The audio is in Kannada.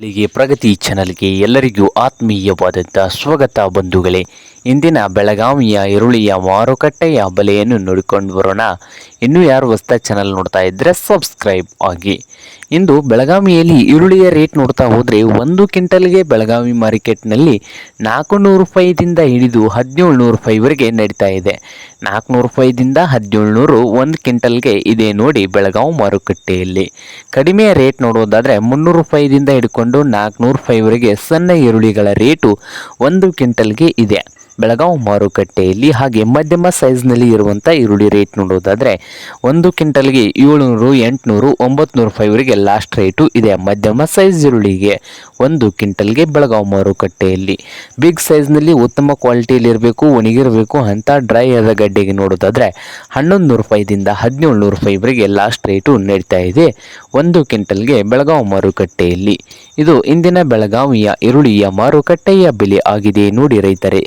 ಇಲ್ಲಿಗೆ ಪ್ರಗತಿ ಚಾನಲ್ಗೆ ಎಲ್ಲರಿಗೂ ಆತ್ಮೀಯವಾದಂಥ ಸ್ವಾಗತ ಬಂಧುಗಳೇ. ಇಂದಿನ ಬೆಳಗಾವಿಯ ಈರುಳ್ಳಿಯ ಮಾರುಕಟ್ಟೆಯ ಬೆಲೆಯನ್ನು ನೋಡಿಕೊಂಡು ಬರೋಣ. ಇನ್ನೂ ಯಾರು ಹೊಸ್ತ ಚಾನಲ್ ನೋಡ್ತಾ ಇದ್ದರೆ ಸಬ್ಸ್ಕ್ರೈಬ್ ಆಗಿ. ಇಂದು ಬೆಳಗಾವಿಯಲ್ಲಿ ಈರುಳ್ಳಿಯ ರೇಟ್ ನೋಡ್ತಾ ಹೋದರೆ ಒಂದು ಕ್ವಿಂಟಲ್ಗೆ ಬೆಳಗಾವಿ ಮಾರ್ಕೆಟ್ನಲ್ಲಿ ನಾಲ್ಕು ನೂರು ರೂಪಾಯಿದಿಂದ ಹಿಡಿದು ಹದಿನೇಳು ನೂರು ರೂಪಾಯಿವರೆಗೆ ನಡೀತಾ ಇದೆ. ನಾಲ್ಕುನೂರು ರೂಪಾಯಿದಿಂದ ಹದಿನೇಳು ನೂರು ಒಂದು ಕ್ವಿಂಟಲ್ಗೆ ಇದೆ ನೋಡಿ ಬೆಳಗಾವಿ ಮಾರುಕಟ್ಟೆಯಲ್ಲಿ. ಕಡಿಮೆ ರೇಟ್ ನೋಡೋದಾದರೆ ಮುನ್ನೂರು ರೂಪಾಯಿದಿಂದ ಹಿಡ್ಕೊಂಡು ನಾಲ್ಕುನೂರು ರೂಪಾಯಿವರೆಗೆ ಸಣ್ಣ ಈರುಳ್ಳಿಗಳ ರೇಟು ಒಂದು ಕ್ವಿಂಟಲ್ಗೆ ಇದೆ. ಬೆಳಗಾವಿ ಮಾರುಕಟ್ಟೆಯಲ್ಲಿ ಹಾಗೆ ಮಧ್ಯಮ ಸೈಜ್ನಲ್ಲಿ ಇರುವಂಥ ಈರುಳ್ಳಿ ರೇಟ್ ನೋಡೋದಾದರೆ ಒಂದು ಕ್ವಿಂಟಲ್ಗೆ ಏಳುನೂರು, ಎಂಟುನೂರು ಒಂಬತ್ತು ರೂಪಾಯಿವರೆಗೆ ಲಾಸ್ಟ್ ರೇಟು ಇದೆ. ಮಧ್ಯಮ ಸೈಜ್ ಈರುಳ್ಳಿಗೆ ಒಂದು ಕ್ವಿಂಟಲ್ಗೆ ಬೆಳಗಾವಿ ಮಾರುಕಟ್ಟೆಯಲ್ಲಿ. ಬಿಗ್ ಸೈಜ್ನಲ್ಲಿ ಉತ್ತಮ ಕ್ವಾಲಿಟಿಯಲ್ಲಿ ಇರಬೇಕು, ಒಣಗಿರಬೇಕು ಅಂತ ಡ್ರೈ ಆದ ಗಡ್ಡೆಗೆ ನೋಡೋದಾದರೆ ಹನ್ನೊಂದು ನೂರು ರೂಪಾಯಿದಿಂದ ಹದಿನೇಳು ನೂರು ರೂಪಾಯಿವರೆಗೆ ಲಾಸ್ಟ್ ರೇಟು ನಡೀತಾ ಇದೆ ಒಂದು ಕ್ವಿಂಟಲ್ಗೆ ಬೆಳಗಾವಿ ಮಾರುಕಟ್ಟೆಯಲ್ಲಿ. ಇದು ಇಂದಿನ ಬೆಳಗಾವಿಯ ಈರುಳ್ಳಿಯ ಮಾರುಕಟ್ಟೆಯ ಬೆಲೆ ಆಗಿದೆ. ನೋಡಿ ರೈತರೇ.